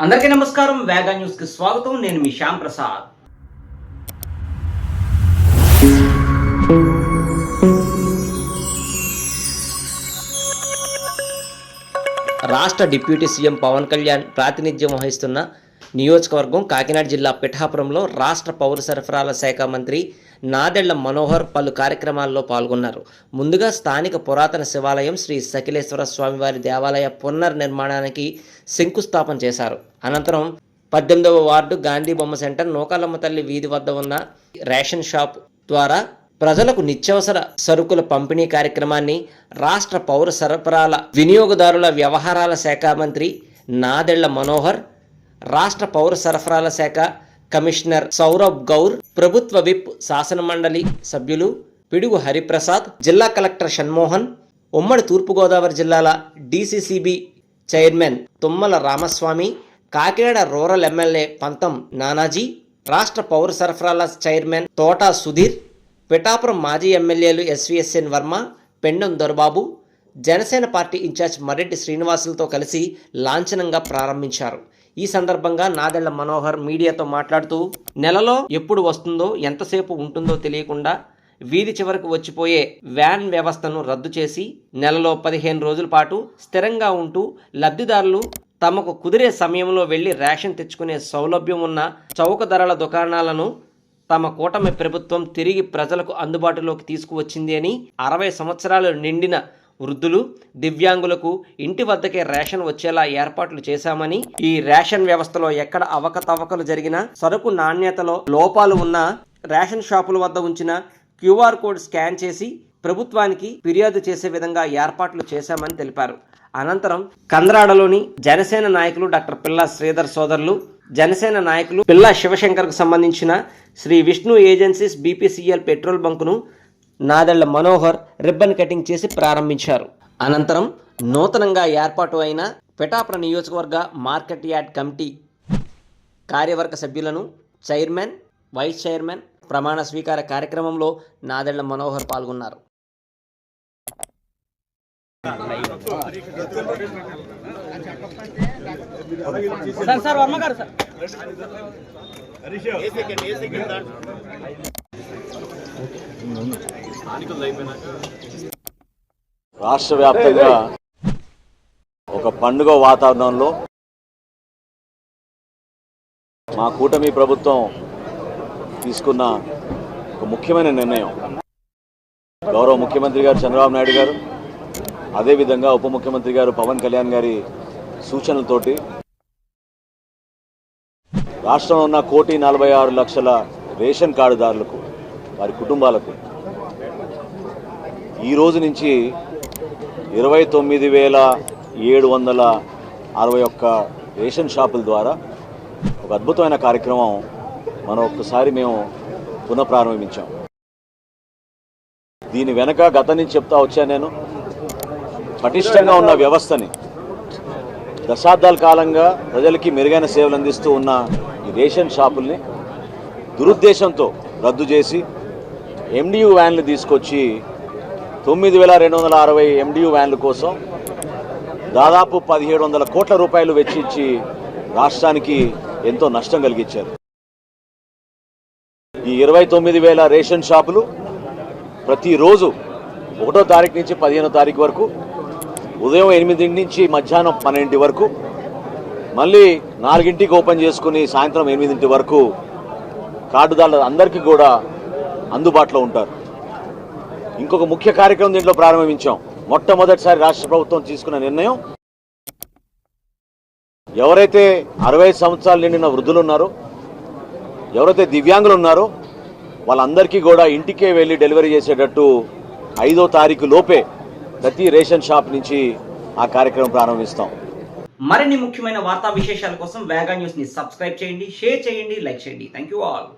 అందరికీ నమస్కారం వేగా న్యూస్కి స్వాగతం. నేను మీ శ్యామ్ ప్రసాద్. రాష్ట్ర డిప్యూటీ సీఎం పవన్ కళ్యాణ్ ప్రాతినిధ్యం వహిస్తున్న నియోజకవర్గం కాకినాడ జిల్లా పిఠాపురంలో రాష్ట్ర పౌర సరఫరాల శాఖ మంత్రి నాదెళ్ళ మనోహర్ పలు కార్యక్రమాల్లో పాల్గొన్నారు. ముందుగా స్థానిక పురాతన శివాలయం శ్రీ సకిలేశ్వర స్వామివారి దేవాలయ పునర్నిర్మాణానికి శంకుస్థాపన చేశారు. అనంతరం పద్దెనిమిదవ వార్డు గాంధీ బొమ్మ సెంటర్ నూకాలమ్మ తల్లి వీధి వద్ద ఉన్న రేషన్ షాప్ ద్వారా ప్రజలకు నిత్యావసర సరుకుల పంపిణీ కార్యక్రమాన్ని రాష్ట్ర పౌర సరఫరాల వినియోగదారుల వ్యవహారాల శాఖ మంత్రి నాదెళ్ళ మనోహర్ రాష్ట్ర పౌర సరఫరాల శాఖ కమిషనర్ సౌరభ్ గౌర్ ప్రభుత్వ విప్ శాసనమండలి సభ్యులు పిడుగు హరిప్రసాద్ జిల్లా కలెక్టర్ షణ్మోహన్ ఉమ్మడి తూర్పుగోదావరి జిల్లాల DCCB chairman Tummala Ramaswamy Kakinada rural MLA Pantham Nanaji రాష్ట్ర పౌర సరఫరాల చైర్మన్ తోటా సుధీర్ పిఠాపురం మాజీ ఎమ్మెల్యేలు SVSN Varma Pendem Dorababu Janasena party incharge Mareddy శ్రీనివాసులతో కలిసి లాంఛనంగా ప్రారంభించారు. ఈ సందర్భంగా నాదెళ్ళ మనోహర్ మీడియాతో మాట్లాడుతూ నెలలో ఎప్పుడు వస్తుందో ఎంతసేపు ఉంటుందో తెలియకుండా వీధి చివరకు వచ్చిపోయే వ్యాన్ వ్యవస్థను రద్దు చేసి నెలలో పదిహేను రోజుల పాటు స్థిరంగా ఉంటూ లబ్ధిదారులు తమకు కుదిరే సమయంలో వెళ్ళి రేషన్ తెచ్చుకునే సౌలభ్యం ఉన్న చౌక ధరల దుకాణాలను తమ కూటమి ప్రభుత్వం తిరిగి ప్రజలకు అందుబాటులోకి తీసుకువచ్చింది అని అరవై సంవత్సరాలు నిండిన వృద్ధులు దివ్యాంగులకు ఇంటి వద్దకే రేషన్ వచ్చేలా ఏర్పాట్లు చేశామని ఈ రేషన్ వ్యవస్థలో ఎక్కడ అవకతవకలు జరిగినా సరుకు నాణ్యతలో లోపాలు ఉన్నా రేషన్ షాపుల వద్ద ఉంచిన క్యూఆర్ కోడ్ స్కాన్ చేసి ప్రభుత్వానికి ఫిర్యాదు చేసే విధంగా ఏర్పాట్లు చేశామని తెలిపారు. అనంతరం కంద్రాడలోని జనసేన నాయకులు డాక్టర్ పిల్లా శ్రీధర్ సోదరులు జనసేన నాయకులు పిల్లా శివశంకర్కు సంబంధించిన Sri Vishnu agencies BPCL petrol బంకును Nadendla Manohar ribbon cutting చేసి ప్రారంభించారు. అనంతరం నూతనంగా ఏర్పాటు అయిన పిఠాపుర నియోజకవర్గ మార్కెట్ యార్డ్ కమిటీ కార్యవర్గ సభ్యులను చైర్మన్ వైస్ చైర్మన్ ప్రమాణ స్వీకార కార్యక్రమంలో నాదెళ్ళ మనోహర్ పాల్గొన్నారు. సార్ రాష్ట్ర వ్యాప్తంగా ఒక పండుగ వాతావరణంలో మా కూటమి ప్రభుత్వం తీసుకున్న ఒక ముఖ్యమైన నిర్ణయం. గౌరవ ముఖ్యమంత్రి గారు చంద్రబాబు నాయుడు గారు అదేవిధంగా ఉప ముఖ్యమంత్రి గారు పవన్ కళ్యాణ్ గారి సూచనలతోటి రాష్ట్రంలో ఉన్న కోటి నలభై ఆరు లక్షల రేషన్ కార్డుదారులకు వారి కుటుంబాలకు ఈ రోజు నుంచి ఇరవై తొమ్మిది వేల ఏడు వందల అరవై ఒక్క రేషన్ షాపుల ద్వారా ఒక అద్భుతమైన కార్యక్రమం మనం ఒక్కసారి మేము పునఃప్రారంభించాం. దీని వెనక గత నుంచి చెప్తా వచ్చాను నేను. పటిష్టంగా ఉన్న వ్యవస్థని దశాబ్దాల కాలంగా ప్రజలకి మెరుగైన సేవలు అందిస్తూ ఉన్న ఈ రేషన్ షాపుల్ని దురుద్దేశంతో రద్దు చేసి ఎండియు వ్యాన్లు తీసుకొచ్చి తొమ్మిది వేల రెండు వందల అరవై ఎండియు వ్యాన్ల కోసం దాదాపు పదిహేడు వందల కోట్ల రూపాయలు వెచ్చించి రాష్ట్రానికి ఎంతో నష్టం కలిగించారు. ఈ ఇరవై తొమ్మిది వేల రేషన్ షాపులు ప్రతిరోజు ఒకటో తారీఖు నుంచి పదిహేనో తారీఖు వరకు ఉదయం ఎనిమిది నుంచి మధ్యాహ్నం పన్నెండింటి వరకు మళ్ళీ నాలుగింటికి ఓపెన్ చేసుకుని సాయంత్రం ఎనిమిదింటి వరకు కార్డుదారులు అందరికీ కూడా అందుబాటులో ఉంటారు. ఇంకొక ముఖ్య కార్యక్రమం దీంట్లో ప్రారంభించాం. మొట్టమొదటిసారి రాష్ట్ర ప్రభుత్వం తీసుకున్న నిర్ణయం ఎవరైతే అరవై సంవత్సరాలు నిండిన వృద్ధులు ఉన్నారో ఎవరైతే దివ్యాంగులు ఉన్నారో వాళ్ళందరికీ కూడా ఇంటికే వెళ్ళి డెలివరీ చేసేటట్టు ఐదో తారీఖు లోపే ప్రతి రేషన్ షాప్ నుంచి ఆ కార్యక్రమం ప్రారంభిస్తాం. మరిన్ని ముఖ్యమైన వార్తా విశేషాల కోసం వేగా న్యూస్ని సబ్స్క్రైబ్ చేయండి షేర్ చేయండి లైక్ చేయండి. Thank all